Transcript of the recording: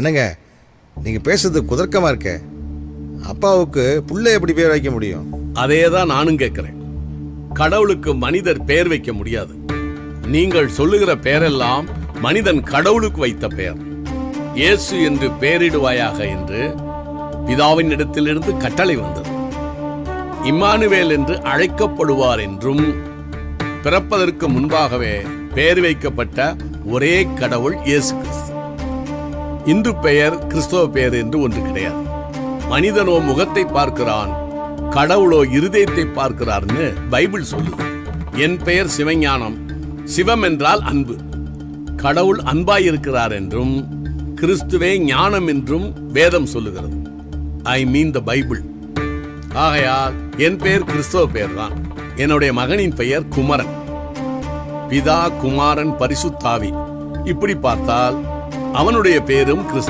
என்னங்க நீங்கள் பேசுறது குதர்க்கமாக இருக்கே. அப்பாவுக்கு புள்ள எப்படி பேர் வைக்க முடியும்? அதே தான் நானும் கேட்குறேன். கடவுளுக்கு மனிதர் பெயர் வைக்க முடியாது. நீங்கள் சொல்லுகிற பெயரெல்லாம் மனிதன் கடவுளுக்கு வைத்த பெயர் இயேசு என்று பெயரிடுவாயாக என்று பிதாவின் இடத்திலிருந்து கட்டளை வந்தது. இம்மானுவேல் என்று அழைக்கப்படுவார் என்றும் பிறப்பதற்கு முன்பாகவே பெயர் வைக்கப்பட்ட ஒரே கடவுள் இயேசு கிறிஸ்து. இந்து பெயர் கிறிஸ்தவ பெயர் என்று ஒன்று கிடையாது. மனிதனோ முகத்தை பார்க்கிறான் கடவுளோ இருதயத்தை பார்க்கிறார்னு பைபிள் சொல்லுது. என் பெயர் சிவஞானம் சிவம் என்றால் அன்பு. கடவுள் அன்பாய் இருக்கிறார் என்றும் கிறிஸ்துவே ஞானம் என்றும் வேதம் சொல்லுகிறது. I mean the Bible. ஆகையால் என் பெயர் கிறிஸ்தவ பெயர் தான் என்னுடைய மகனின் பெயர் குமரன். பிதா குமாரன் பரிசுத்தாவி. இப்படி பார்த்தால் அவனுடைய பேரும் கிறிஸ்து.